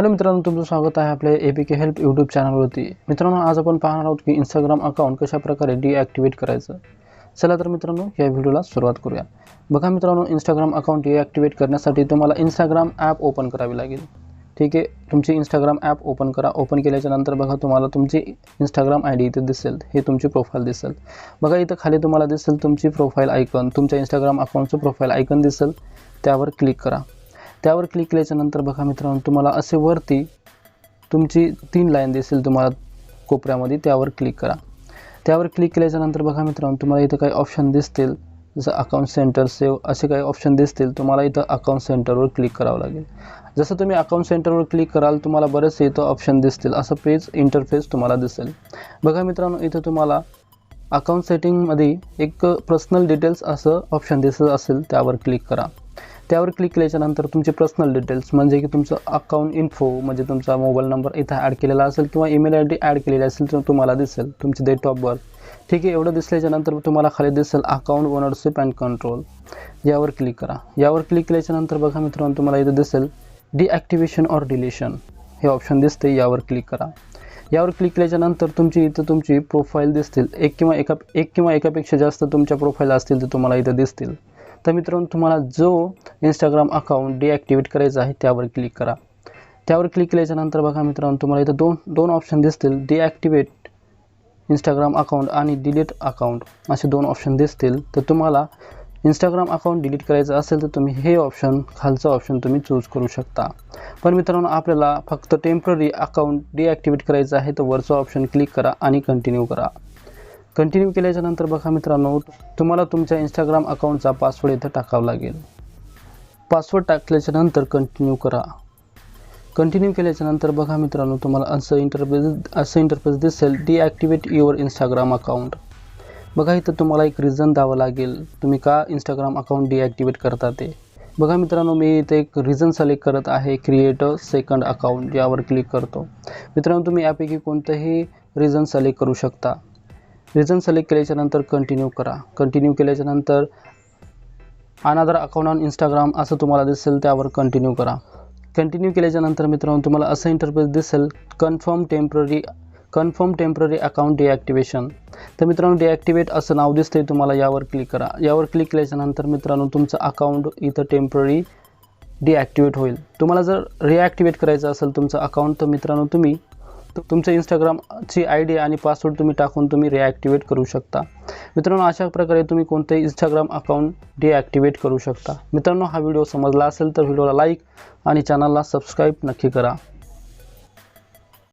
Hello मित्रांनो तुमचं स्वागत आहे आपल्या A P K help YouTube चॅनलवरती मित्रांनो आज आपण पाहणार आहोत की इंस्टाग्राम अकाउंट कशाप्रकारे डिॲक्टिवेट करायचं. चला तर मित्रांनो या व्हिडिओला सुरुवात करूया. बघा मित्रांनो इंस्टाग्राम अकाउंट डिॲक्टिवेट करण्यासाठी तुम्हाला इंस्टाग्राम ॲप ओपन करावी लागेल. ठीक आहे? तुमची इंस्टाग्राम ॲप ओपन करा. ओपन केल्याच्यानंतर बघा तुम्हाला तुमची इंस्टाग्राम आय डी इथे दिसेल. हे तुमची प्रोफाईल दिसेल. बघा इथं खाली तुम्हाला दिसेल तुमची प्रोफाईल आयकन तुमच्या इंस्टाग्राम अकाउंटचं प्रोफाईल आयकन दिसेल. त्यावर क्लिक करा. त्यावर क्लिक केल्याच्यानंतर बघा मित्रांनो तुम्हाला असे वरती तुमची तीन लाईन दिसेल तुम्हाला कोपऱ्यामध्ये त्यावर क्लिक करा. त्यावर क्लिक केल्याच्यानंतर बघा मित्रांनो तुम्हाला इथं काही ऑप्शन दिसतील. जसं अकाउंट सेंटर सेव असे काही ऑप्शन दिसतील. तुम्हाला इथं अकाउंट सेंटरवर क्लिक करावं लागेल. जसं तुम्ही अकाउंट सेंटरवर क्लिक कराल तुम्हाला बरेचसे इथं ऑप्शन दिसतील. असं पेज इंटरफेस तुम्हाला दिसेल. बघा मित्रांनो इथं तुम्हाला अकाउंट सेटिंगमध्ये एक पर्सनल डिटेल्स असं ऑप्शन दिसत असेल त्यावर क्लिक करा. त्यावर क्लिक केल्याच्यानंतर तुमचे पर्सनल डिटेल्स म्हणजे की तुमचं अकाउंट इन्फो म्हणजे तुमचा मोबाईल नंबर इथं ॲड केलेला असेल किंवा ईमेल आय डी ॲड केलेली असेल तर तुम्हाला दिसेल. तुमची डेट ऑफ बर्थ ठीक आहे एवढं दिसल्याच्यानंतर तुम्हाला खाली दिसेल अकाउंट ओनरशिप अँड कंट्रोल यावर क्लिक करा. यावर क्लिक केल्याच्यानंतर बघा मित्रांनो तुम्हाला इथं दिसेल डिॲक्टिवेशन ऑर डिलेशन हे ऑप्शन दिसते यावर क्लिक करा. यावर क्लिक केल्याच्यानंतर तुमची इथं तुमची प्रोफाईल दिसतील. एक किंवा एका एक किंवा एकापेक्षा जास्त तुमच्या प्रोफाईल असतील तर तुम्हाला इथं दिसतील. तर मित्रांनो तुम्हाला जो इंस्टाग्राम अकाउंट डिॲक्टिवेट करायचा आहे त्यावर क्लिक करा. त्यावर क्लिक केल्याच्यानंतर बघा मित्रांनो तुम्हाला इथं दोन दोन ऑप्शन दिसतील. डिॲक्टिवेट इंस्टाग्राम अकाउंट आणि डिलीट अकाउंट असे दोन ऑप्शन दिसतील. तर तुम्हाला इंस्टाग्राम अकाउंट डिलीट करायचं असेल तर तुम्ही हे ऑप्शन खालचं ऑप्शन तुम्ही चूज करू शकता. पण मित्रांनो आपल्याला फक्त टेंपररी अकाउंट डिॲक्टिवेट करायचं आहे तर वरचं ऑप्शन क्लिक करा आणि कंटिन्यू करा. कंटिन्यू केल्याच्यानंतर बघा मित्रांनो तुम्हाला तुमच्या इंस्टाग्राम अकाउंटचा पासवर्ड इथं टाकावा लागेल. पासवर्ड टाकल्याच्या नंतर कंटिन्यू करा. कंटिन्यू केल्याच्यानंतर बघा मित्रांनो तुम्हाला असं इंटरफेस असं इंटरफेस दिसेल डिॲक्टिवेट युअर इंस्टाग्राम अकाउंट बघा इथं तुम्हाला एक रिझन द्यावं लागेल. तुम्ही का इंस्टाग्राम अकाउंट डिॲक्टिवेट करता ते? बघा मित्रांनो मी इथे एक रिझन सिलेक्ट करत आहे क्रिएट अ सेकंड अकाउंट यावर क्लिक करतो. मित्रांनो तुम्ही यापैकी कोणतंही रिझन सिलेक्ट करू शकता. रिजन सिलेक्ट केल्याच्यानंतर कंटिन्यू करा. कंटिन्यू केल्याच्यानंतर अनादर अकाउंट ऑन इंस्टाग्राम असं तुम्हाला दिसेल त्यावर कंटिन्यू करा. कंटिन्यू केल्याच्यानंतर मित्रांनो तुम्हाला असं इंटरफेस दिसेल confirm temporary confirm temporary account deactivation तर मित्रांनो डिॲक्टिवेट असं नाव दिसतंय तुम्हाला यावर क्लिक करा. यावर क्लिक केल्याच्यानंतर मित्रांनो तुमचं अकाउंट इथं टेंपररी डिॲक्टिवेट होईल. तुम्हाला जर रिॲक्टिवेट करायचं असेल तुमचं अकाउंट तर मित्रांनो तुम्ही तुमच्या इंस्टाग्रामची आय डी आणि पासवर्ड तुम्ही टाकून तुम्ही रिॲक्टिवेट करू शकता. मित्रांनो अशा प्रकारे तुम्ही कोणतेही इंस्टाग्राम अकाउंट डिॲक्टिवेट करू शकता. मित्रांनो हा व्हिडिओ समजला असेल तर व्हिडिओला लाईक आणि चॅनलला सबस्क्राईब नक्की करा.